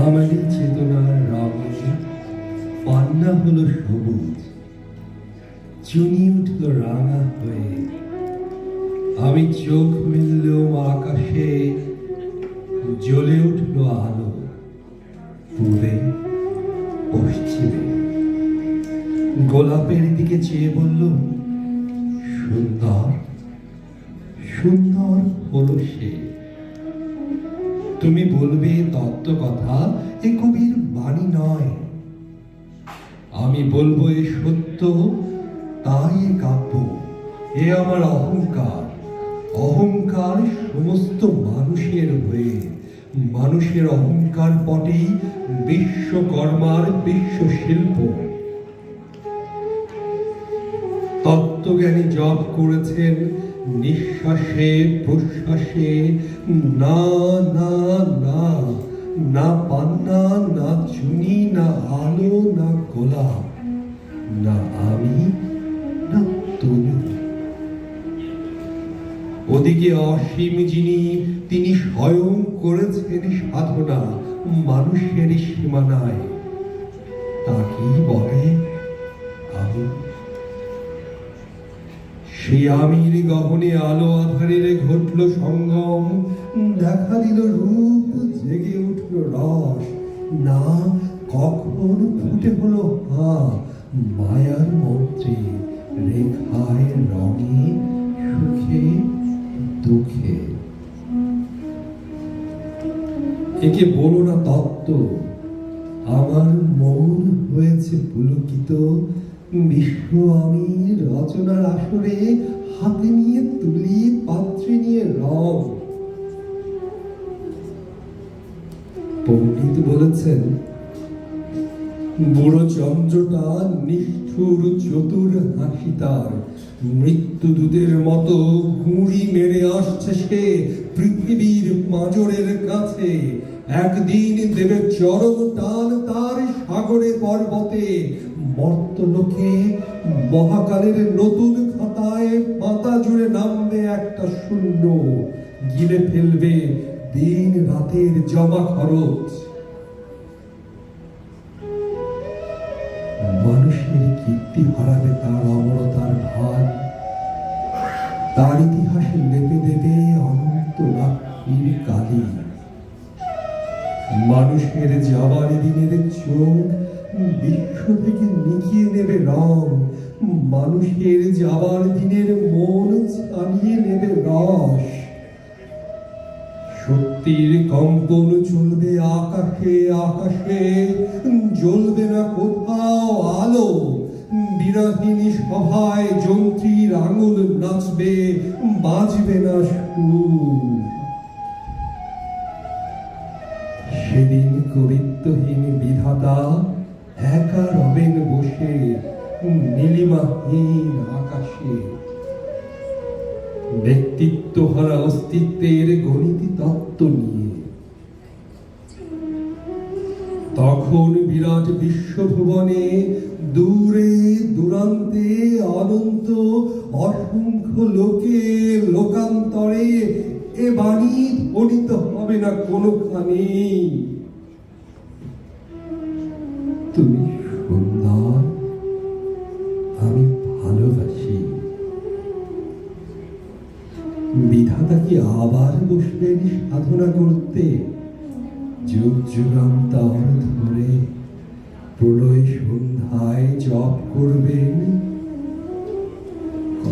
আমাদের চেতনার পান্না সবুজ, চুনি উঠল রাঙা হয়ে। আমি চোখ মিললেও আকাশে, জ্বলে উঠল আলো পূবে পশ্চিমে। গোলাপের দিকে চেয়ে বলল, সুন্দর সুন্দর হল সে। তুমি বলবে তত্ত্ব কথা, এ কবির বাণী নয়। আমি বলব এ সত্য, তাই এ কাব্য, এ আমার অহংকার। অহংকার সমস্ত মানুষের হয়ে, মানুষের অহংকার পটেই বিশ্বকর্মার বিশ্ব শিল্প তত্ত্বজ্ঞানী জপ করেছেন নিঃশ্বাসে প্রশ্বাসে না না না না পান্না, না চুনি, না আলো, না গোলাপ না আমি, না তুমি। ওদিকে অসীম যিনি, তিনি স্বয়ং করেছেন সাধনা মানুষের সীমানায়। তাকেই বলে আমি। সেই আমির গহনে আলো আধারের ঘটল সঙ্গম। দেখা দিল রূপ জেগে উঠল রস। না, কখন ফুটে হলো হা, মায়ার মন্ত্রে, রেখায় রঙে, সুখে, দুঃখে। একে বলো না তত্ত্ব। আমার মন হয়েছে পুলকিত বিশ্ব আমি রচনার আসরে হাতে নিয়ে তুলি, পাত্রে নিয়ে রং পণ্ডিত বলেছেন, বুড়ো চন্দ্রটা নিষ্ঠুর চতুর হাসি তার। মৃত্যুদূতের মতো গুঁড়ি মেরে আসছে সে পৃথিবীর পাঁজরের কাছে। একদিন দেবে চরম টান তার সাগরে পর্বতে। মর্তলোকে মহাকালের নতুন খাতায় পাতা জুড়ে নামবে একটা শূন্য। গিলে ফেলবে দিন রাতের জমা খরচ। মানুষের কীর্তি হারাবে তার অমরতার ভার। তার ইতিহাসে লেপে দেবে অনন্ত রাত্রির কালি। মানুষের যাবার দিনের চোখ বিশ্ব থেকে নিকিয়ে নেবে রং। মানুষের যাবার দিনের মন ছাড়িয়ে নেবে রস। সত্যির কম্পন চলবে আকাশে আকাশে, জ্বলবে না কোথাও আলো। বিরাহিনী সভায় যন্ত্রীর আঙুল নাচবে, বাজবে না সুর। সেদিন কবিত্বহীন বিধাতা একা রবেন বসে নীলিমাহীন আকাশে। ব্যক্তিত্ব হারা অস্তিত্বের গণিত তত্ত্ব নিয়ে। তখন বিরাট বিশ্বভুবনে দূরে দূরান্তে অনন্ত অসংখ্য লোকে লোকান্তরে এ বাণী ফলিত হবে না কোনোখানে। তুমি সুন্দর, আমি ভালোবাসি। বিধাতা কি আবার বসবেন সাধনা করতে? যুগ যুগান্তর ধরে প্রলয় সন্ধ্যায় জপ করবেন?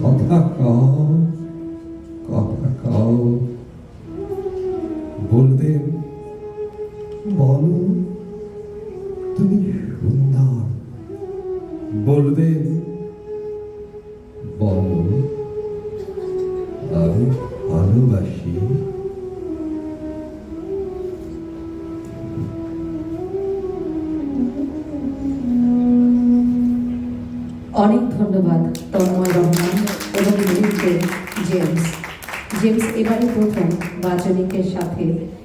কথা কও কথা কও। তুমি সুন্দর বলবেন বলো, আমি ভালোবাসি। অনেক ধন্যবাদ, তন্ময় রহমান এবং জেমস। জেমস এবারে প্রথম বাচনিকের সাথে